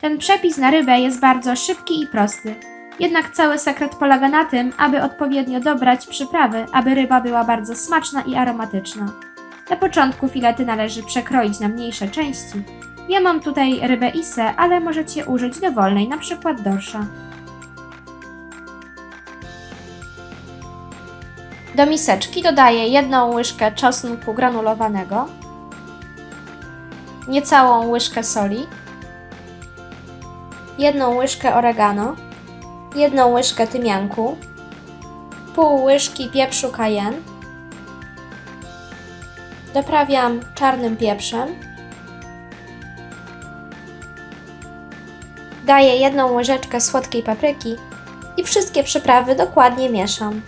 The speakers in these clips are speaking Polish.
Ten przepis na rybę jest bardzo szybki i prosty. Jednak cały sekret polega na tym, aby odpowiednio dobrać przyprawy, aby ryba była bardzo smaczna i aromatyczna. Na początku filety należy przekroić na mniejsze części. Ja mam tutaj rybę isę, ale możecie użyć dowolnej, na przykład dorsza. Do miseczki dodaję jedną łyżkę czosnku granulowanego, niecałą łyżkę soli, jedną łyżkę oregano, jedną łyżkę tymianku, pół łyżki pieprzu cayenne, doprawiam czarnym pieprzem, daję jedną łyżeczkę słodkiej papryki i wszystkie przyprawy dokładnie mieszam.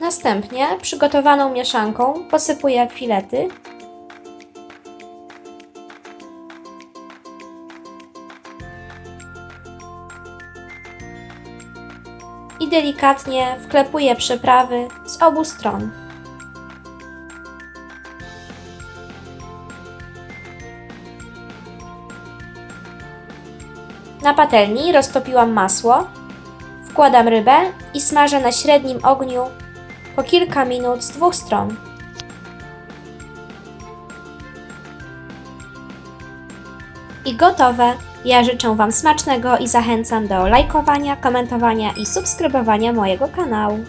Następnie przygotowaną mieszanką posypuję filety. I delikatnie wklepuję przyprawy z obu stron. Na patelni roztopiłam masło, wkładam rybę i smażę na średnim ogniu po kilka minut z dwóch stron. I gotowe. Ja życzę Wam smacznego i zachęcam do lajkowania, komentowania i subskrybowania mojego kanału.